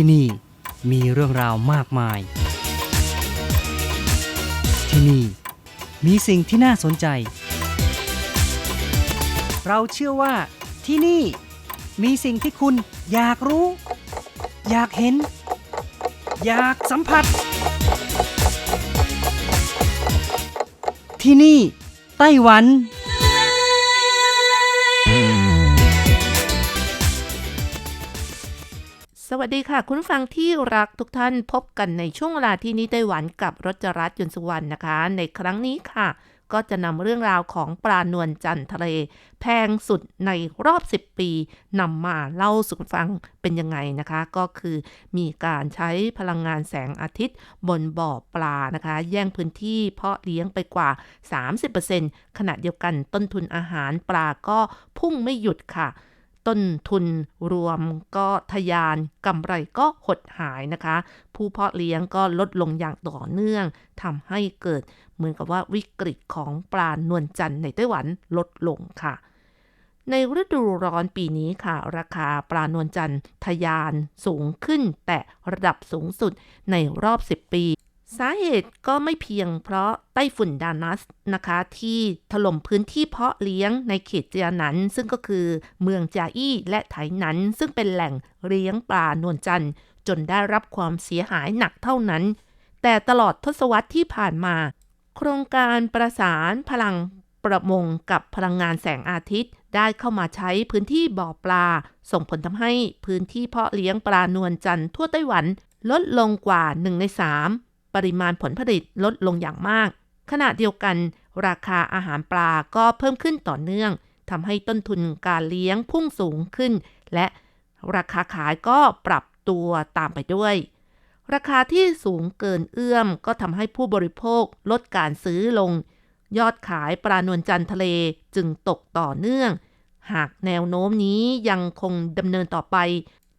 ที่นี่มีเรื่องราวมากมาย ที่นี่มีสิ่งที่น่าสนใจ เราเชื่อว่าที่นี่มีสิ่งที่คุณอยากรู้ อยากเห็น อยากสัมผัส ที่นี่ไต้หวัน สวัสดีค่ะ คุณฟังที่รักทุกท่านพบกันในช่วงเวลาที่นี้ไต้หวันกับรจรัสยนสุวรรณนะคะ ในครั้งนี้ค่ะ ก็จะนำเรื่องราวของปลานวลจันทร์ทะเล แพงสุดในรอบ 10 ปีนำมาเล่าสู่ฟังเป็นยังไงนะคะ ก็คือมีการใช้พลังงานแสงอาทิตย์บนบ่อปลานะคะ แย่งพื้นที่เพาะเลี้ยงไปกว่า 30%ขณะเดียวกันต้นทุนอาหารปลาก็พุ่งไม่หยุดค่ะ ต้นทุนรวมก็ทะยานกำไรก็หดหายนะคะ ผู้เพาะเลี้ยงก็ลดลงอย่างต่อเนื่องทำให้เกิดเหมือนกับว่าวิกฤตของปลานวลจันทร์ในไต้หวันลดลงค่ะในฤดูร้อนปีนี้ค่ะ ราคาปลานวลจันทร์ทะยานสูงขึ้นแต่ระดับสูงสุดในรอบ 10 ปี สาเหตุก็ไม่เพียงเพราะไต้ฝุ่นดานัสนะคะ ที่ถล่มพื้นที่เพาะเลี้ยงในเขตเจียหนัน ซึ่งก็คือเมืองจาอี้และไถหนัน ซึ่งเป็นแหล่งเลี้ยงปลานวลจันทร์จนได้รับความเสียหายหนักเท่านั้น แต่ตลอดทศวรรษที่ผ่านมา โครงการประสานพลังประมงกับพลังงานแสงอาทิตย์ ได้เข้ามาใช้พื้นที่บ่อปลา ส่งผลทำให้พื้นที่เพาะเลี้ยงปลานวลจันทร์ทั่วไต้หวันลดลงกว่า1ใน3 ปริมาณผลผลิตลดลงอย่างมาก ขณะเดียวกัน ราคาอาหารปลาก็เพิ่มขึ้นต่อเนื่องทำให้ต้นทุนการเลี้ยงพุ่งสูงขึ้น และราคาขายก็ปรับตัวตามไปด้วย ราคาที่สูงเกินเอื้อมก็ทำให้ผู้บริโภคลดการซื้อลง ยอดขายปลานวลจันทะเลจึงตกต่อเนื่อง หากแนวโน้มนี้ยังคงดำเนินต่อไป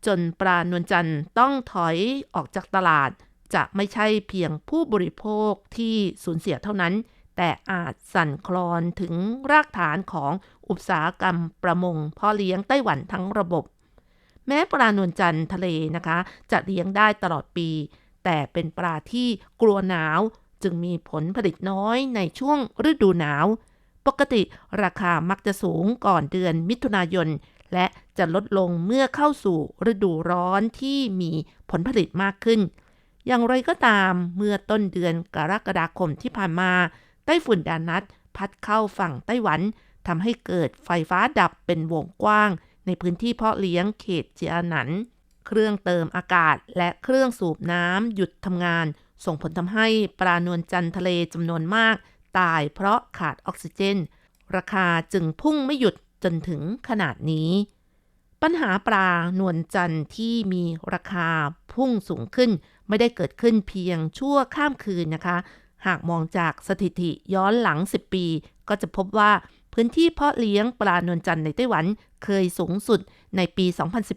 จนปลานวลจันทร์ต้องถอยออกจากตลาด จะไม่ใช่เพียงผู้บริโภคที่สูญเสียเท่านั้น แต่อาจสั่นคลอนถึงรากฐานของอุตสาหกรรมประมงพ่อเลี้ยงไต้หวันทั้งระบบ แม้ปลานวลจันทร์ทะเลนะคะ จะเลี้ยงได้ตลอดปี แต่เป็นปลาที่กลัวหนาว จึงมีผลผลิตน้อยในช่วงฤดูหนาว ปกติราคามักจะสูงก่อนเดือนมิถุนายน และจะลดลงเมื่อเข้าสู่ฤดูร้อนที่มีผลผลิตมากขึ้น อย่างไรก็ตามเมื่อต้นเดือนกรกฎาคมที่ผ่านมาไต้ฝุ่นดานัทพัดเข้าฝั่งไต้หวันทำให้เกิดไฟฟ้าดับเป็นวงกว้าง ในพื้นที่เพาะเลี้ยงเขตเจียหนัน เครื่องเติมอากาศและเครื่องสูบน้ำหยุดทำงาน ส่งผลทำให้ปลานวลจันทะเลจำนวนมาก ตายเพราะขาดออกซิเจน ราคาจึงพุ่งไม่หยุดจนถึงขนาดนี้ ปัญหาปลานวลจันทร์ที่มีราคาพุ่งสูงขึ้น ไม่ได้เกิดขึ้นเพียงชั่วข้ามคืนนะคะ หากมองจากสถิติย้อนหลัง 10 ปี ก็จะพบว่าพื้นที่เพาะเลี้ยงปลานวลจันทร์ในไต้หวันเคยสูงสุดในปี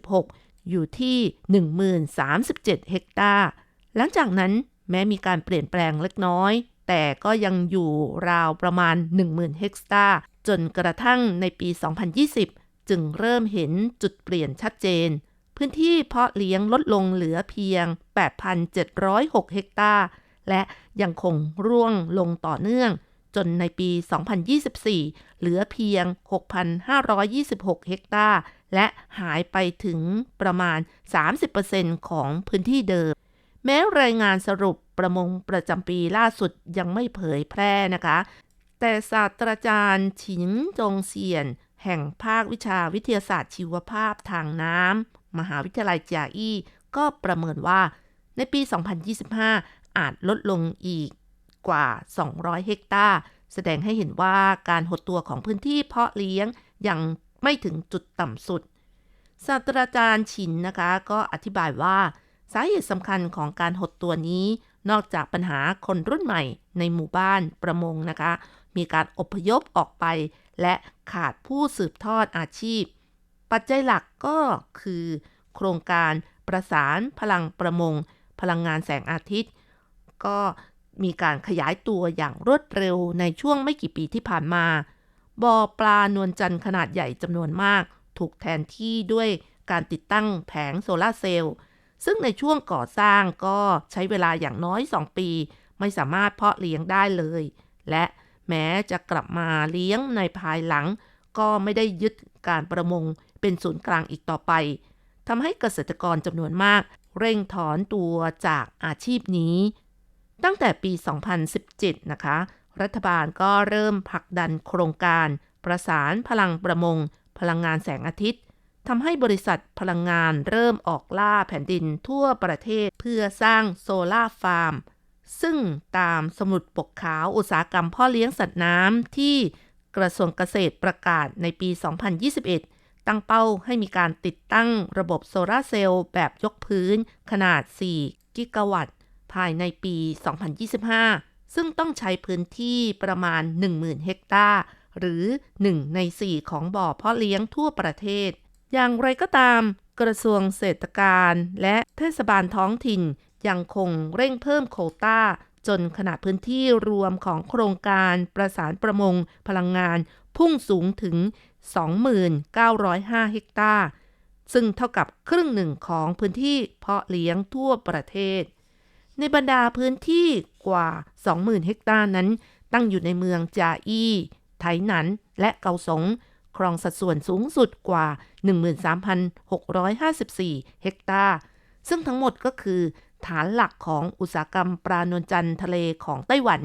2016 อยู่ที่ 1037 เฮกตาร์ หลังจากนั้นแม้มีการเปลี่ยนแปลงเล็กน้อย แต่ก็ยังอยู่ราวประมาณ 10,000 เฮกตาร์ จนกระทั่งในปี 2020 จึงเริ่มเห็นจุดเปลี่ยนชัดเจน พื้นที่เพาะเลี้ยงลดลงเหลือเพียง 8,706 เฮกตาร์ และยังคงร่วงลงต่อเนื่อง จนในปี 2024 เหลือเพียง 6,526 เฮกตาร์ และหายไปถึงประมาณ 30%ของพื้นที่เดิม แม้รายงานสรุปประมงประจำปีล่าสุดยังไม่เผยแพร่นะคะ แต่ศาสตราจารย์ฉินจงเซียน แห่งภาควิชาวิทยาศาสตร์ชีวภาพทางน้ำ มหาวิทยาลัยจาอี้ก็ประเมินว่าในปี 2025 อาจลดลงอีกกว่า 200 เฮกตาร์ แสดงให้เห็นว่าการหดตัวของพื้นที่เพาะเลี้ยงยังไม่ถึงจุดต่ำสุด ศาสตราจารย์ฉินนะคะก็อธิบายว่า สาเหตุสำคัญของการหดตัวนี้ นอกจากปัญหาคนรุ่นใหม่ในหมู่บ้านประมงนะคะ มีการอพยพออกไป และขาดผู้สืบทอดอาชีพ ปัจจัยหลักก็คือ โครงการประสานพลังประมง พลังงานแสงอาทิตย์ ก็มีการขยายตัวอย่างรวดเร็วในช่วงไม่กี่ปีที่ผ่านมาบ่อปลานวลจันทร์ขนาดใหญ่จำนวนมาก ถูกแทนที่ด้วยการติดตั้งแผงโซลาร์เซลล์ ซึ่งในช่วงก่อสร้างก็ใช้เวลาอย่างน้อย 2 ปี ไม่สามารถเพาะเลี้ยงได้เลย และแม้จะกลับมาเลี้ยงในภายหลัง ก็ไม่ได้ยึดการประมง เป็นศูนย์กลางอีกต่อไปทำให้เกษตรกรจำนวนมาก เร่งถอนตัวจากอาชีพนี้ ตั้งแต่ปี 2017 นะคะ รัฐบาลก็เริ่มผลักดันโครงการ ประสานพลังประมง พลังงานแสงอาทิตย์ทำให้บริษัทพลังงานเริ่มออกล่าแผ่นดินทั่วประเทศเพื่อสร้างโซลาฟาร์ม ซึ่งตามสมุดปกขาวอุตสาหกรรมพ่อเลี้ยงสัตว์น้ำที่กระทรวงเกษตรประกาศในปี 2021 ตั้งเป้าให้มีการติดตั้งระบบโซลาร์เซลล์แบบยกพื้น ขนาด 4 กิกะวัตต์ ภายในปี 2025 ซึ่งต้องใช้พื้นที่ประมาณ 10,000 เฮกตาร์ หรือ 1 ใน 4 ของบ่อเพาะเลี้ยงทั่วประเทศ อย่างไรก็ตาม กระทรวงเศรษฐการและเทศบาลท้องถิ่น ยังคงเร่งเพิ่มโควต้าจนขนาดพื้นที่รวมของโครงการประสานประมงพลังงานพุ่งสูงถึง 29,500เฮกตาร์ ซึ่งเท่ากับครึ่งหนึ่งของพื้นที่เพาะเลี้ยงทั่วประเทศ ในบรรดาพื้นที่กว่า 20,000 เฮกตาร์นั้น ตั้งอยู่ในเมืองจาอี้ ไถหนัน และเกาสง ครองสัดส่วนสูงสุดกว่า 13,654 เฮกตาร์ ซึ่งทั้งหมดก็คือฐานหลักของอุตสาหกรรมปลานวลจันทร์ทะเลของไต้หวัน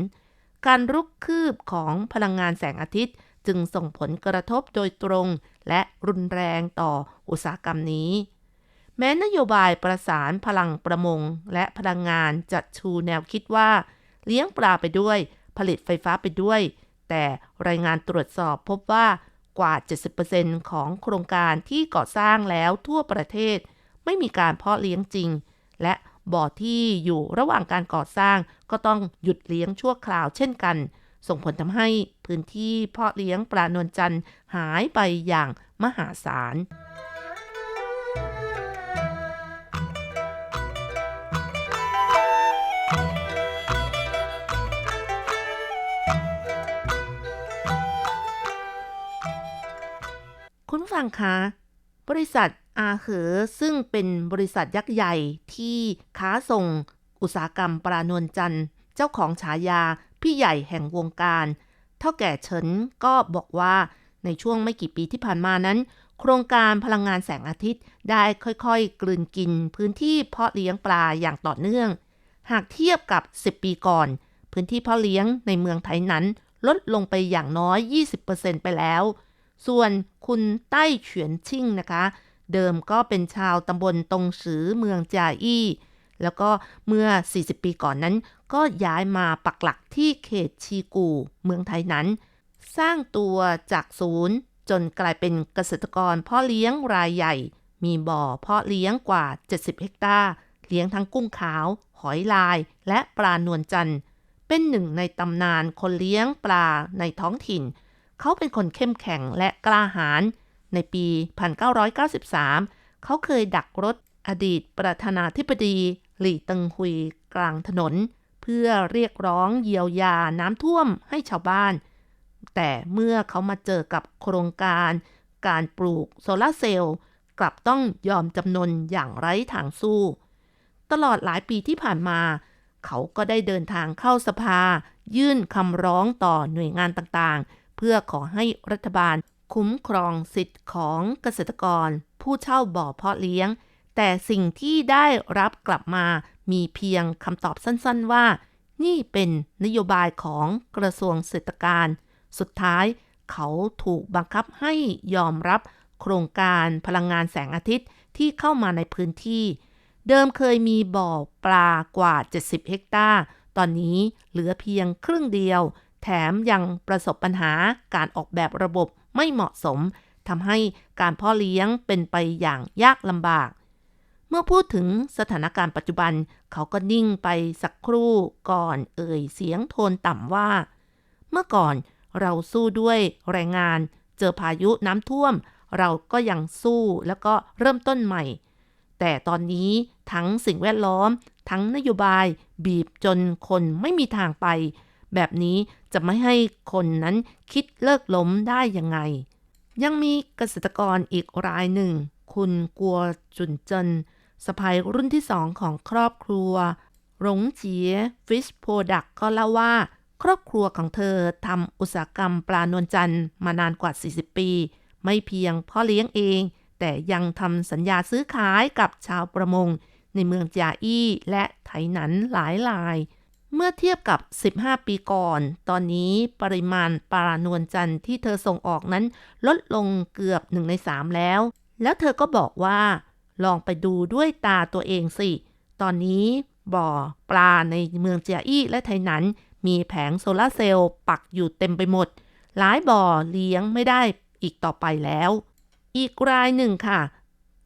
การรุกคืบของพลังงานแสงอาทิตย์ จึงส่งผลกระทบโดยตรงและรุนแรงต่ออุตสาหกรรมนี้ แม้นโยบายประสานพลังประมงและพลังงานจัดชูแนวคิดว่า เลี้ยงปลาไปด้วย ผลิตไฟฟ้าไปด้วย แต่รายงานตรวจสอบพบว่ากว่า 70%ของโครงการที่ก่อสร้างแล้วทั่วประเทศ ไม่มีการเพาะเลี้ยงจริง และบ่อที่อยู่ระหว่างการก่อสร้างก็ต้องหยุดเลี้ยงชั่วคราวเช่นกัน ส่งผลทำให้พื้นที่เพาะเลี้ยงปลานวลจันทร์หายไปอย่างมหาศาลคุณผู้ฟังคะบริษัทอาเหอซึ่งเป็นบริษัทยักษ์ใหญ่ที่ค้าส่งอุตสาหกรรมปลานวลจันทร์ เจ้าของฉายา พี่ใหญ่แห่งวงการ เท่าแก่เฉินก็บอกว่าในช่วงไม่กี่ปีที่ผ่านมานั้น โครงการพลังงานแสงอาทิตย์ได้ค่อยๆ กลืนกินพื้นที่เพาะเลี้ยงปลาอย่างต่อเนื่อง หากเทียบกับ 10 ปีก่อน พื้นที่เพาะเลี้ยงในเมืองไทยนั้น ลดลงไปอย่างน้อย 20%ไปแล้ว ส่วนคุณใต้เฉียนชิ่งนะคะ เดิมก็เป็นชาวตำบลตรงซือเมืองจาอี้แล้วก็เมื่อ 40 ปีก่อนนั้น ก็ย้ายมาปักหลักที่เขตชีกู เมืองไทยนั้น สร้างตัวจากศูนย์จนกลายเป็นเกษตรกรพ่อเลี้ยงรายใหญ่ มีบ่อเพาะเลี้ยงกว่า 70 เฮกตาร์ เลี้ยงทั้งกุ้งขาว หอยลาย และปลานวลจันทร์ เป็นหนึ่งในตำนานคนเลี้ยงปลาในท้องถิ่น เขาเป็นคนเข้มแข็งและกล้าหาญ ในปี 1993 เขาเคยดักรถอดีตประธานาธิบดี หลี่เติงฮุยกลางถนน พื่อเรียกร้องเยียวยาน้ำท่วมให้ชาวบ้าน แต่เมื่อเขามาเจอกับโครงการ การปลูกโซลาร์เซลล์กลับต้องยอมจำนนอย่างไร้ทางสู้ ตลอดหลายปีที่ผ่านมา เขาก็ได้เดินทางเข้าสภา ยื่นคำร้องต่อหน่วยงานต่างๆ เพื่อขอให้รัฐบาลคุ้มครองสิทธิ์ของเกษตรกร ผู้เช่าบ่อเพาะเลี้ยง แต่สิ่งที่ได้รับกลับมามีเพียงคำตอบสั้นๆว่า นี่เป็นนโยบายของกระทรวงเศรษฐการ สุดท้ายเขาถูกบังคับให้ยอมรับโครงการพลังงานแสงอาทิตย์ที่เข้ามาในพื้นที่ เดิมเคยมีบ่อปลากว่า 70 เฮกตาร์ ตอนนี้เหลือเพียงครึ่งเดียว แถมยังประสบปัญหาการออกแบบระบบไม่เหมาะสมทำให้การเพ่อเลี้ยงเป็นไปอย่างยากลำบาก เมื่อพูดถึงสถานการณ์ปัจจุบัน เขาก็นิ่งไปสักครู่ก่อนเอ่ยเสียงโทนต่ำว่า เมื่อก่อนเราสู้ด้วยแรงงาน เจอพายุน้ำท่วม เราก็ยังสู้แล้วก็เริ่มต้นใหม่ แต่ตอนนี้ทั้งสิ่งแวดล้อม ทั้งนโยบาย บีบจนคนไม่มีทางไป แบบนี้จะไม่ให้คนนั้นคิดเลิกล้มได้ยังไง ยังมีเกษตรกรอีกรายหนึ่ง คุณกัวจุนเจิน สะพายรุ่นที่สองของครอบครัว หลงเจียฟิชโปรดักก็เล่าว่า ครอบครัวของเธอทำอุตสาหกรรมปลานวลจันทร์มานานกว่า 40 ปี ไม่เพียงพ่อเลี้ยงเอง แต่ยังทำสัญญาซื้อขายกับชาวประมง ในเมืองจาอี้และไถหนันหลายราย เมื่อเทียบกับ 15 ปีก่อน ตอนนี้ปริมาณปลานวลจันทร์ที่เธอส่งออกนั้นลดลงเกือบ1ใน3แล้ว แล้วเธอก็บอกว่า ลองไปดูด้วยตาตัวเองสิ ตอนนี้บ่อปลาในเมืองเจียอี้และไทนันมีแผงโซลาร์เซลล์ปักอยู่เต็มไปหมด หลายบ่อเลี้ยงไม่ได้อีกต่อไปแล้ว อีกรายหนึ่งค่ะ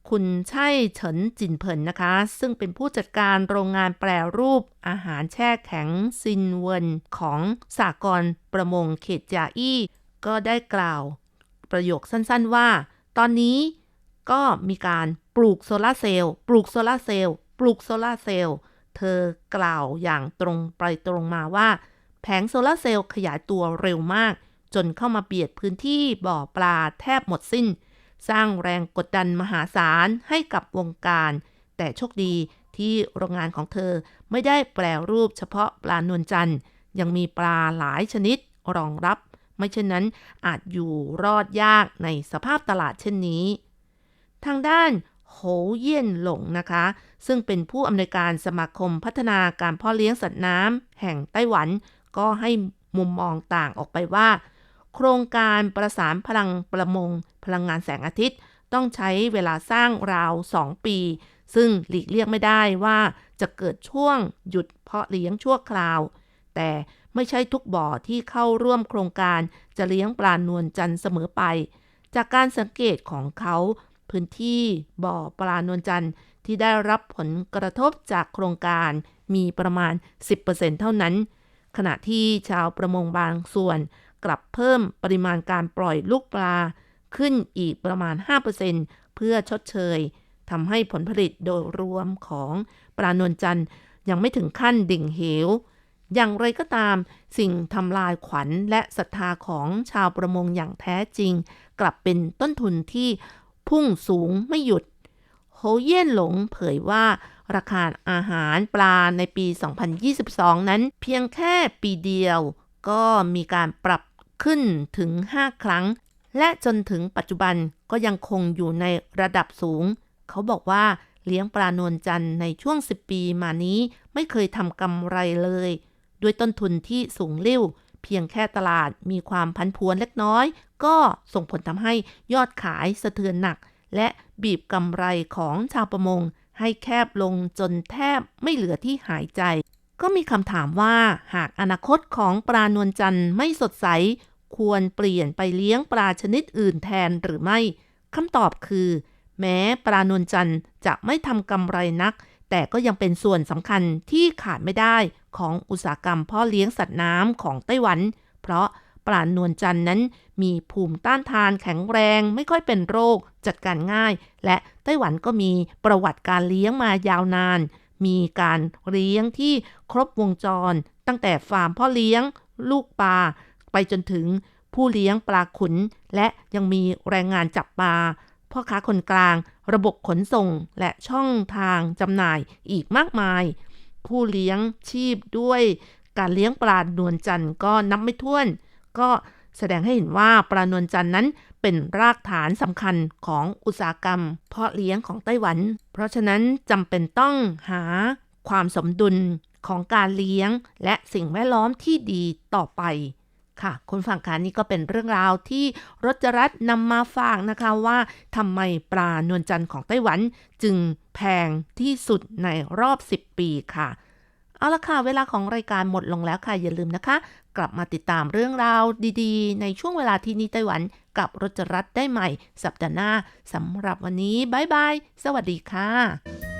คุณใช่เฉินจินเผินนะคะ ซึ่งเป็นผู้จัดการโรงงานแปรรูปอาหารแช่แข็งซินเวินของสากลประมงเขตจาอี้ ก็ได้กล่าว ประโยคสั้นๆว่า ตอนนี้ ก็มีการปลูกโซลาร์เซลล์ปลูกโซลาร์เซลล์ปลูกโซลาร์เซลล์เธอกล่าวอย่างตรงไปตรงมาว่า แผงโซลาร์เซลล์ขยายตัวเร็วมาก จนเข้ามาเบียดพื้นที่บ่อปลาแทบหมดสิ้น สร้างแรงกดดันมหาศาลให้กับวงการ แต่โชคดีที่โรงงานของเธอไม่ได้แปลรูปเฉพาะปลานวลจันทร์ ยังมีปลาหลายชนิดรองรับ ไม่เช่นนั้นอาจอยู่รอดยากในสภาพตลาดเช่นนี้ ทางด้านโหเยี่ยนหลงนะคะ ซึ่งเป็นผู้อำนวยการสมาคมพัฒนาการพ่อเลี้ยงสัตว์น้ำแห่งไต้หวัน ก็ให้มุมมองต่างออกไปว่า โครงการประสานพลังประมง พลังงานแสงอาทิตย์ ต้องใช้เวลาสร้างราว 2 ปี ซึ่งหลีกเลี่ยงไม่ได้ว่าจะเกิดช่วงหยุดเพาะเลี้ยงชั่วคราว แต่ไม่ใช่ทุกบ่อที่เข้าร่วมโครงการจะเลี้ยงปลานวลจันทร์เสมอไป จากการสังเกตของเขา พื้นที่บ่อปลานวลจันทร์ที่ได้รับผลกระทบจากโครงการมีประมาณ 10%เท่านั้น ขณะที่ชาวประมงบางส่วนกลับเพิ่มปริมาณการปล่อยลูกปลาขึ้นอีกประมาณ 5%เพื่อชดเชยทำให้ผลผลิตโดยรวมของปลานวลจันทร์ยังไม่ถึงขั้นดิ่งเหว อย่างไรก็ตาม สิ่งทำลายขวัญและศรัทธาของชาวประมงอย่างแท้จริง กลับเป็นต้นทุนที่ พุ่งสูงไม่หยุด โฮเย่นหลงเผยว่าราคาอาหารปลาในปี 2022 นั้นเพียงแค่ปีเดียว ก็มีการปรับขึ้นถึง 5 ครั้ง และจนถึงปัจจุบันก็ยังคงอยู่ในระดับสูง เขาบอกว่าเลี้ยงปลานวลจันทร์ในช่วง 10 ปีมานี้ไม่เคยทำกำไรเลย ด้วยต้นทุนที่สูงลิ่ว เพียงแค่ตลาดมีความพันพวนเล็กน้อย ก็ส่งผลทำให้ยอดขายสะเทือนหนัก และบีบกำไรของชาวประมง ให้แคบลงจนแทบไม่เหลือที่หายใจ ก็มีคำถามว่าหากอนาคตของปลานวลจันทร์ไม่สดใส ควรเปลี่ยนไปเลี้ยงปลาชนิดอื่นแทนหรือไม่คำตอบคือ แม้ปลานวลจันทร์จะไม่ทำกำไรนัก แต่ก็ยังเป็นส่วนสำคัญที่ขาดไม่ได้ของอุตสาหกรรมพ่อเลี้ยงสัตว์น้ำของไต้หวัน เพราะปลานวลจันนั้นมีภูมิต้านทานแข็งแรง ไม่ค่อยเป็นโรคจัดการง่าย และไต้หวันก็มีประวัติการเลี้ยงมายาวนาน มีการเลี้ยงที่ครบวงจร ตั้งแต่ฟาร์มพ่อเลี้ยง ลูกปลาไปจนถึงผู้เลี้ยงปลาขุน และยังมีแรงงานจับปลา พ่อค้าคนกลาง ระบบขนส่งและช่องทางจำหน่ายอีกมากมาย ผู้เลี้ยงชีพด้วยการเลี้ยงปลานวลจันทร์ก็นับไม่ถ้วน ก็แสดงให้เห็นว่าปลานวลจันทร์นั้นเป็นรากฐานสำคัญของอุตสาหกรรม เพาะเลี้ยงของไต้หวัน เพราะฉะนั้นจำเป็นต้องหาความสมดุลของการเลี้ยงและสิ่งแวดล้อมที่ดีต่อไป ค่ะคุณฟังคะนี่ก็เป็นเรื่องราวที่รจรัสนำมาฝากนะคะว่าทำไมปลานวลจันทร์ของไต้หวันจึงแพงที่สุดในรอบ 10 ปีค่ะ เอาละค่ะ เวลาของรายการหมดลงแล้วค่ะ อย่าลืมนะคะ กลับมาติดตามเรื่องราวดีๆ ในช่วงเวลาที่นี่ไต้หวันกับรจรัสได้ใหม่ สัปดาห์หน้าสำหรับวันนี้บายบายสวัสดีค่ะ